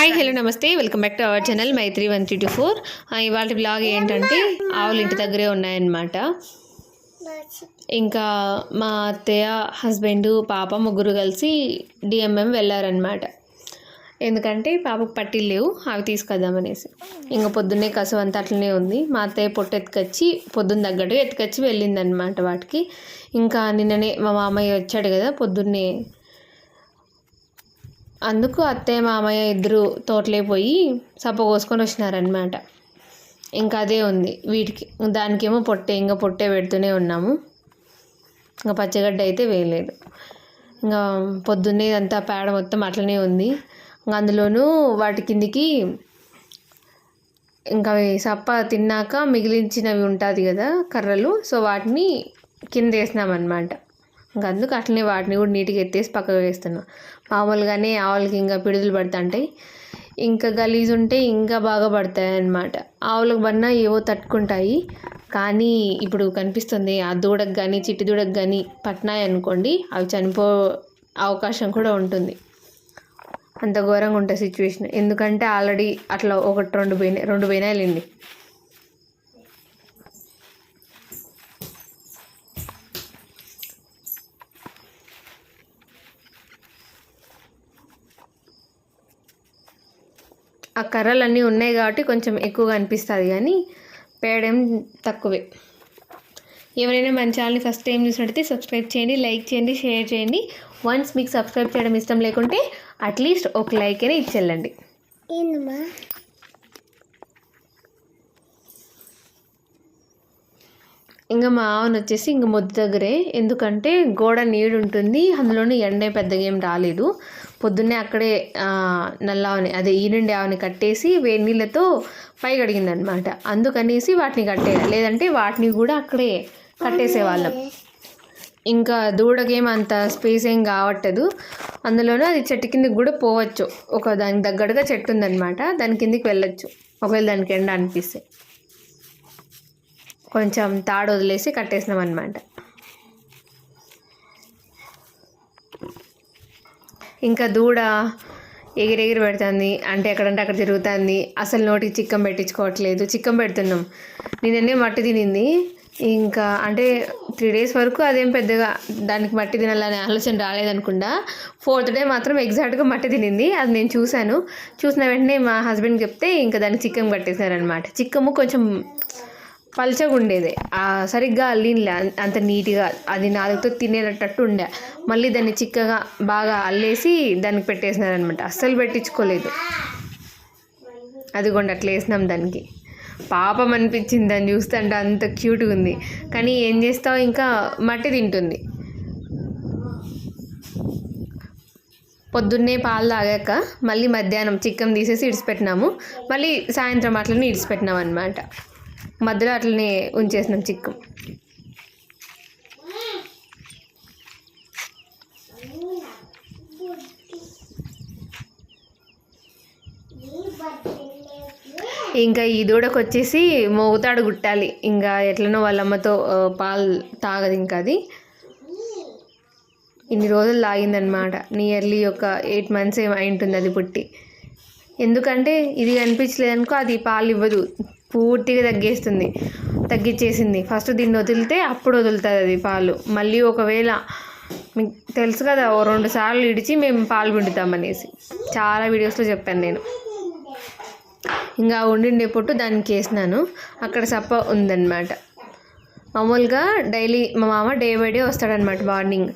Hi hello నమస్తే. Welcome back to our channel Maitri one three two four. ఇవాళ blog ఏంటంటే ఆవులు ఇంటి దగ్గరే ఉన్నాయన్నమాట. ఇంకా మా అత్తయ్య హస్బెండ్ పాప ముగ్గురు కలిసి డిఎంఎం వెళ్ళారనమాట ఎందుకంటే పాపకు పట్టీలు లేవు అవి తీసుకొద్దామనేసి. ఇంకా పొద్దున్నే కసు అంతా అట్లనే ఉంది. మా అత్తయ్య పొట్టు ఎత్తుకొచ్చి పొద్దున్న తగ్గట్టు ఎత్తుకొచ్చి వెళ్ళిందనమాట వాటికి. ఇంకా నిన్ననే మా మామయ్య వచ్చాడు కదా పొద్దున్నే అందుకు అత్తయ్య మామయ్య ఇద్దరు తోటలే పోయి సప్ప కోసుకొని వచ్చినారనమాట ఇంకా అదే ఉంది వీటికి. దానికేమో పొట్టే ఇంకా పొట్టే పెడుతూనే ఉన్నాము. ఇంకా పచ్చగడ్డ అయితే వేయలేదు. ఇంకా పొద్దున్నే ఇదంతా పేడ మొత్తం అట్లనే ఉంది. ఇంకా అందులోనూ వాటి కిందికి ఇంకా అవి సప్ప తిన్నాక మిగిలించినవి ఉంటుంది కదా కర్రలు. సో వాటిని కింద వేసినామన్నమాట. ఇంకా అందుకు అట్లనే వాటిని కూడా నీట్గా ఎత్తేసి పక్కకు వేస్తున్నాం మామూలుగానే ఆవులకి ఇంకా పిడుదలు పడుతుంటాయి. ఇంకా గలీజ్ ఉంటే ఇంకా బాగా పడతాయి అన్నమాట. ఆవులకు పడినా ఏవో తట్టుకుంటాయి. కానీ ఇప్పుడు కనిపిస్తుంది ఆ దూడకు కానీ చిట్టి దూడకు కానీ పట్టినాయి అనుకోండి అవి చనిపో అవకాశం కూడా ఉంటుంది. అంత ఘోరంగా ఉంటుంది సిచ్యువేషన్ ఎందుకంటే ఆల్రెడీ అట్లా ఒకటి రెండు పోయినాయి రెండు పోయినాయిలేండి. ఆ కర్రలు అన్నీ ఉన్నాయి కాబట్టి కొంచెం ఎక్కువగా అనిపిస్తుంది కానీ పేడేం తక్కువే. ఎవరైనా మన ఛానల్ని ఫస్ట్ టైం చూసినట్టయితే సబ్స్క్రైబ్ చేయండి లైక్ చేయండి షేర్ చేయండి. వన్స్ మీకు సబ్స్క్రైబ్ చేయడం ఇష్టం లేకుంటే అట్లీస్ట్ ఒక లైక్ అయినా ఇచ్చెళ్ళండి. ఏందమ్మా? ఇంకా మా ఆవును వచ్చేసి ఇంక మొద్దు దగ్గరే ఎందుకంటే గోడ నీడు ఉంటుంది అందులోని ఎండే పెద్దగా ఏం రాలేదు. పొద్దున్నే అక్కడే నల్లావని అదే ఈనుండి ఆవుని కట్టేసి వేడి నీళ్ళతో పై కడిగింది అనమాట అందుకనేసి వాటిని కట్టేయాలి లేదంటే వాటిని కూడా అక్కడే కట్టేసేవాళ్ళం. ఇంకా దూడకేం అంత స్పేస్ ఏం కావట్టదు. అందులోనూ అది చెట్టు కిందకి కూడా పోవచ్చు. ఒక దానికి దగ్గరగా చెట్టు ఉందన్నమాట దాని కిందికి వెళ్ళొచ్చు. ఒకవేళ దానికి ఎండ అనిపిస్తే. కొంచెం తాడు వదిలేసి కట్టేసినాం అనమాట ఇంకా దూడ ఎగిరెగిరి పెడుతుంది. అంటే ఎక్కడంటే అక్కడ తిరుగుతుంది. అసలు నోటికి చిక్కం పెట్టించుకోవట్లేదు. చిక్కం పెడుతున్నాం. నేననే మట్టి తినింది. ఇంకా అంటే త్రీ డేస్ వరకు అదేం పెద్దగా దానికి మట్టి తినాలనే ఆలోచన రాలేదనుకుండా ఫోర్త్ డే మాత్రం ఎగ్జాక్ట్గా మట్టి తినింది. అది నేను చూశాను. చూసిన వెంటనే మా హస్బెండ్ చెప్తే ఇంకా దానికి చిక్కం కట్టేశారనమాట చిక్కము కొంచెం పల్చగా ఉండేది సరిగ్గా అల్లిన్లే అంత నీట్గా అది నాలుగుతో తినేటట్టు ఉండే. మళ్ళీ దాన్ని చిక్కగా బాగా అల్లేసి దానికి పెట్టేసినారనమాట. అస్సలు పెట్టించుకోలేదు. అదిగోండి అట్లా వేసినాం దానికి. పాపం అనిపించింది దాన్ని చూస్తుంటే అంత క్యూట్గా ఉంది. కానీ ఏం చేస్తావు? ఇంకా మట్టి తింటుంది. పొద్దున్నే పాలు తాగాక మళ్ళీ మధ్యాహ్నం చిక్కం తీసేసి ఇడిచిపెట్టినాము మళ్ళీ సాయంత్రం అట్లనే ఇడిచిపెట్టినాం అనమాట మధ్యలో అట్లనే ఉంచేసినాం చిక్కు. ఇంకా ఈ దూడకు వచ్చేసి మోగుతాడు గుట్టాలి. ఇంకా ఎట్లనో వాళ్ళ అమ్మతో పాలు తాగదు ఇంకా అది. ఇన్ని రోజులు లాగిందనమాట నియర్లీ ఒక ఎయిట్ మంత్స్ ఏమి ఉంటుంది అది పుట్టి. ఎందుకంటే ఇది కనిపించలేదనుకో అది పాలు ఇవ్వదు. పూర్తిగా తగ్గేస్తుంది. తగ్గించేసింది ఫస్ట్ దీన్ని వదిలితే అప్పుడు వదులుతుంది అది పాలు. మళ్ళీ ఒకవేళ మీకు తెలుసు కదా ఓ రెండు సార్లు ఇడిచి మేము పాలు పిండుతామనేసి. చాలా వీడియోస్లో చెప్పాను నేను. ఇంకా ఉండిండే పొట్టు దానికి వేసినాను. అక్కడ సప్ప ఉందన్నమాట. మామూలుగా డైలీ మా మామ డే బై డే వస్తాడనమాట మార్నింగ్.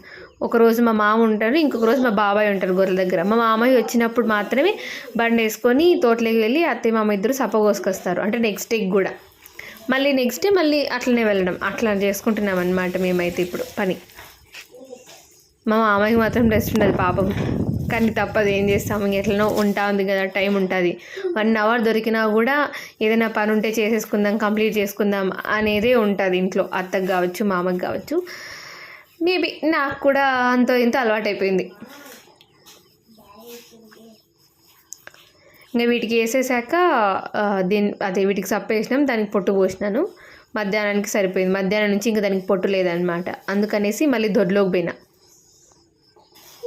ఒకరోజు మా మామ ఉంటారు ఇంకొక రోజు మా బాబాయ్ ఉంటారు గొర్రెల దగ్గర. మా మామయ్య వచ్చినప్పుడు మాత్రమే బండి వేసుకొని తోటలోకి వెళ్ళి అత్తయ్య మామ ఇద్దరు సప్ప కోసుకొస్తారు. అంటే నెక్స్ట్ డేకి కూడా. మళ్ళీ నెక్స్ట్ డే మళ్ళీ అట్లనే వెళ్ళడం. అట్లా చేసుకుంటున్నాం అనమాట మేమైతే ఇప్పుడు పని. మా మామయ్యకి మాత్రం రెస్ట్ ఉండదు పాపం. కానీ తప్పదు ఏం చేస్తాము ఎట్లనో ఉంటా ఉంది కదా టైం ఉంటుంది. వన్ అవర్ దొరికినా కూడా ఏదైనా పని ఉంటే చేసేసుకుందాం కంప్లీట్ చేసుకుందాం అనేదే ఉంటుంది ఇంట్లో. అత్తకు కావచ్చు మామకి కావచ్చు. మేబీ నాకు కూడా అంత ఇంత అలవాటు అయిపోయింది ఇంకా వీటికి వేసేసాక దీని అదే వీటికి సప్పేసినాం దానికి పొట్టు పోసినాను. మధ్యాహ్నానికి సరిపోయింది. మధ్యాహ్నం నుంచి ఇంకా దానికి పొట్టు లేదనమాట అందుకనేసి మళ్ళీ దొడ్లోకి పోయినా.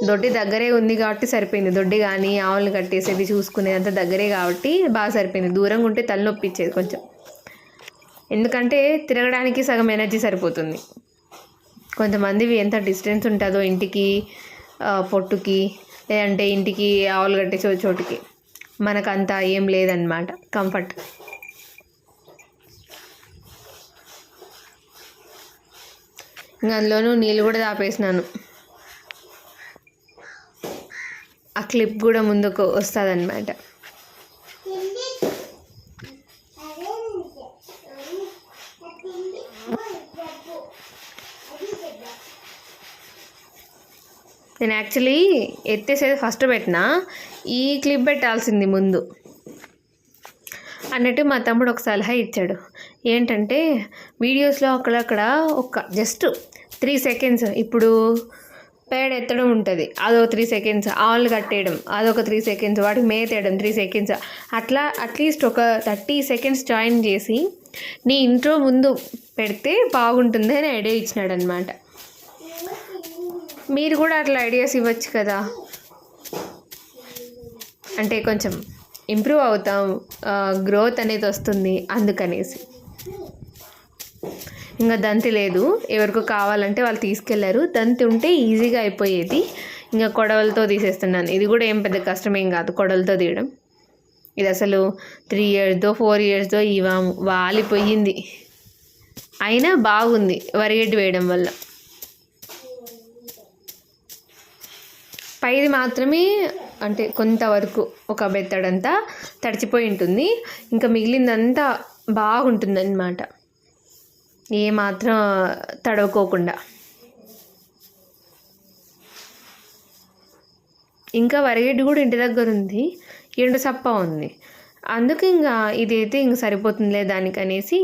దొడ్డి దగ్గరే ఉంది కాబట్టి సరిపోయింది. దొడ్డి కానీ ఆవులు కట్టేసేది చూసుకునేదంతా దగ్గరే కాబట్టి బాగా సరిపోయింది. దూరంగా ఉంటే తలనొప్పి ఇచ్చేది కొంచెం. ఎందుకంటే తిరగడానికి సగం ఎనర్జీ సరిపోతుంది. కొంతమందివి ఎంత డిస్టెన్స్ ఉంటుందో ఇంటికి పొట్టుకి లేదంటే ఇంటికి ఆవులు కట్టేసే చోటుకి. మనకంత ఏం లేదన్నమాట కంఫర్ట్. ఇంకా అందులోనూ నీళ్ళు కూడా దాపేసినాను ఆ క్లిప్ కూడా ముందుకు వస్తుంది నేను యాక్చువల్లీ ఎత్తేసేది ఫస్ట్ పెట్టిన ఈ క్లిప్ పెట్టాల్సింది ముందు. అన్నట్టు మా తమ్ముడు ఒక సలహా ఇచ్చాడు. ఏంటంటే వీడియోస్లో అక్కడక్కడ ఒక జస్ట్ త్రీ సెకండ్స్ ఇప్పుడు పేడ ఎత్తడం ఉంటుంది. అదొక త్రీ సెకండ్స్ ఆవులు కట్టేయడం అదొక త్రీ సెకండ్స్ వాటికి మేతేయడం త్రీ సెకండ్స్ అట్లా అట్లీస్ట్ ఒక థర్టీ సెకండ్స్ జాయిన్ చేసి నీ ఇంట్రో ముందు పెడితే బాగుంటుంది అని ఐడియా ఇచ్చినాడు అనమాట మీరు కూడా అట్లా ఐడియాస్ ఇవ్వచ్చు కదా? అంటే కొంచెం ఇంప్రూవ్ అవుతాం గ్రోత్ అనేది వస్తుంది అందుకనేసి. ఇంకా దంతి లేదు. ఎవరికో కావాలంటే వాళ్ళు తీసుకెళ్ళారు. దంతి ఉంటే ఈజీగా అయిపోయేది. ఇంకా కొడవలతో తీసేస్తున్నాను. ఇది కూడా ఏం పెద్ద కష్టమేం కాదు. కొడవలతో తీయడం. ఇది అసలు త్రీ ఇయర్స్దో ఫోర్ ఇయర్స్దో ఇవాము వాలిపోయింది. అయినా బాగుంది. వరిగడ్డి వేయడం వల్ల. పైది మాత్రమే అంటే కొంతవరకు ఒక బెత్తడంతా తడిచిపోయి ఉంటుంది. ఇంకా మిగిలిందంతా బాగుంటుంది అనమాట ఏ మాత్రం తడవకోకుండా. ఇంకా వరిగడ్డి కూడా ఇంటి దగ్గర ఉంది. ఎండు సప్ప ఉంది. అందుకు ఇంకా ఇదైతే ఇంక సరిపోతుందిలే దానికి అనేసి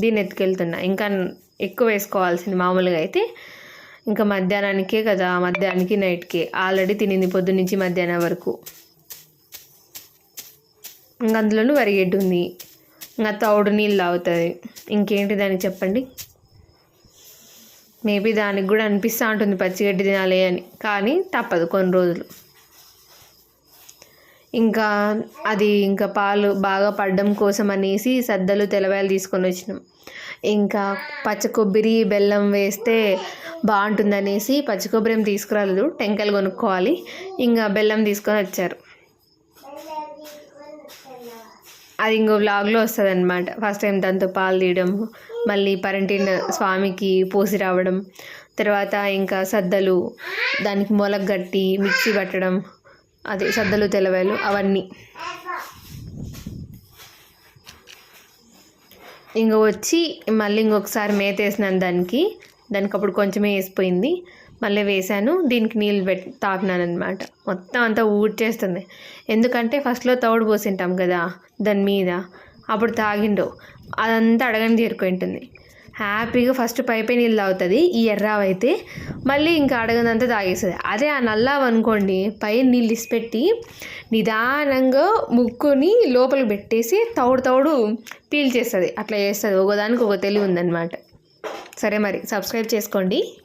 దీన్ని ఎత్తుకెళ్తున్నా. ఇంకా ఎక్కువ వేసుకోవాల్సింది మామూలుగా అయితే ఇంకా మధ్యాహ్నానికే కదా మధ్యాహ్నానికి నైట్కి. ఆల్రెడీ తినింది పొద్దు నుంచి మధ్యాహ్నం వరకు. ఇంకా అందులోనూ వరిగడ్డి ఉంది. ఇంకా తౌడు నీళ్ళు తాగుతుంది. ఇంకేంటి దానికి చెప్పండి? మేబీ దానికి కూడా అనిపిస్తూ ఉంటుంది పచ్చిగడ్డి తినాలి అని. కానీ తప్పదు కొన్ని రోజులు. ఇంకా అది ఇంకా పాలు బాగా పడడం కోసం అనేసి సద్దలు తెలవాయలు తీసుకొని వచ్చినాం. ఇంకా పచ్చ కొబ్బరి బెల్లం వేస్తే బాగుంటుందనేసి పచ్చి కొబ్బరి ఏం తీసుకురాలేదు. టెంకాయలు కొనుక్కోవాలి. ఇంకా బెల్లం తీసుకొని వచ్చారు. అది ఇంకో వ్లాగ్లో వస్తుంది అనమాట ఫస్ట్ టైం దాంతో పాలు తీయడం మళ్ళీ పరంటిన స్వామికి పోసి రావడం తర్వాత ఇంకా సద్దలు దానికి మొలగట్టి మిక్సీ పట్టడం అదే సద్దలు తెలవలు అవన్నీ. ఇంక వచ్చి మళ్ళీ ఇంకొకసారి మేత వేసినాను దానికి. దానికి అప్పుడు కొంచెమే వేసిపోయింది. మళ్ళీ వేసాను. దీనికి నీళ్ళు పెట్టి తాపినాను అనమాట మొత్తం అంతా ఊడ్చేస్తుంది. ఎందుకంటే ఫస్ట్లో తౌడు పోసింటాం కదా దాని మీద. అప్పుడు తాగిండో. అదంతా అడగని చేరుకుంటుంది హ్యాపీగా ఫస్ట్ పైపే నీళ్ళు తాగుతుంది. ఈ ఎర్రావైతే మళ్ళీ ఇంకా అడగదంతా తాగేస్తుంది. అదే ఆ నల్లావు అనుకోండి పై నీళ్ళు ఇసిపెట్టి నిదానంగా ముక్కుని లోపలికి పెట్టేసి తౌడు తౌడు పీల్చేస్తుంది. అట్లా చేస్తుంది. ఒకదానికి ఒక తెలివి ఉందన్నమాట. సరే మరి సబ్స్క్రైబ్ చేసుకోండి.